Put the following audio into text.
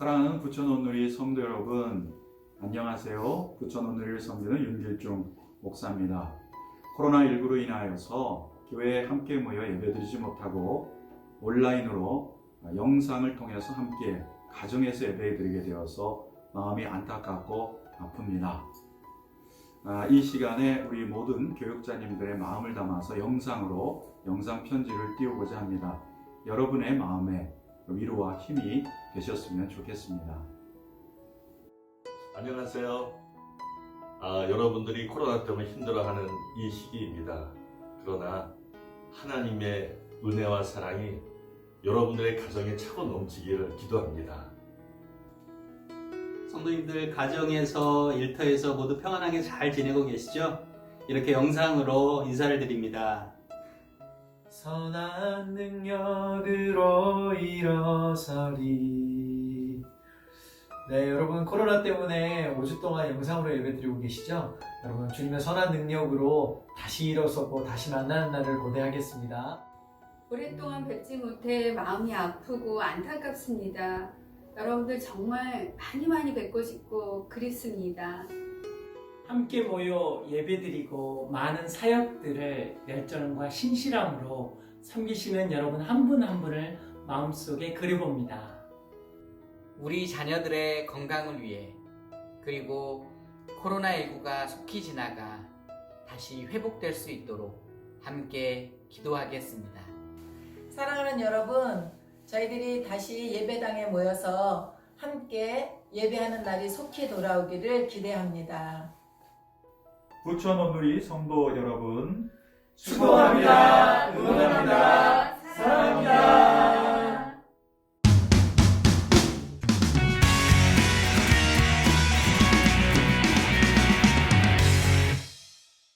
사랑하는 부천 온누리 성도 여러분, 안녕하세요. 부천 온누리를 섬기는 윤길중 목사입니다. 코로나19로 인하여서 교회에 함께 모여 예배드리지 못하고 온라인으로 영상을 통해서 함께 가정에서 예배드리게 되어서 마음이 안타깝고 아픕니다. 아, 이 시간에 우리 모든 교육자님들의 마음을 담아서 영상으로 영상 편지를 띄우고자 합니다. 여러분의 마음에 위로와 힘이 되셨으면 좋겠습니다. 안녕하세요. 아, 여러분들이 코로나 때문에 힘들어하는 이 시기입니다. 그러나 하나님의 은혜와 사랑이 여러분들의 가정에 차고 넘치기를 기도합니다. 성도님들 가정에서 일터에서 모두 평안하게 잘 지내고 계시죠? 이렇게 영상으로 인사를 드립니다. 선한 능력으로 일어서리. 네, 여러분 코로나 때문에 5주 동안 영상으로 예배드리고 계시죠? 여러분 주님의 선한 능력으로 다시 일어서고 다시 만나는 날을 고대하겠습니다. 오랫동안 뵙지 못해 마음이 아프고 안타깝습니다. 여러분들 정말 많이 많이 뵙고 싶고 그립습니다. 함께 모여 예배드리고 많은 사역들을 열정과 신실함으로 섬기시는 여러분 한분한 분을 마음속에 그려봅니다. 우리 자녀들의 건강을 위해 그리고 코로나19가 속히 지나가 다시 회복될 수 있도록 함께 기도하겠습니다. 사랑하는 여러분, 저희들이 다시 예배당에 모여서 함께 예배하는 날이 속히 돌아오기를 기대합니다. 부천 온누리 성도 여러분, 수고합니다.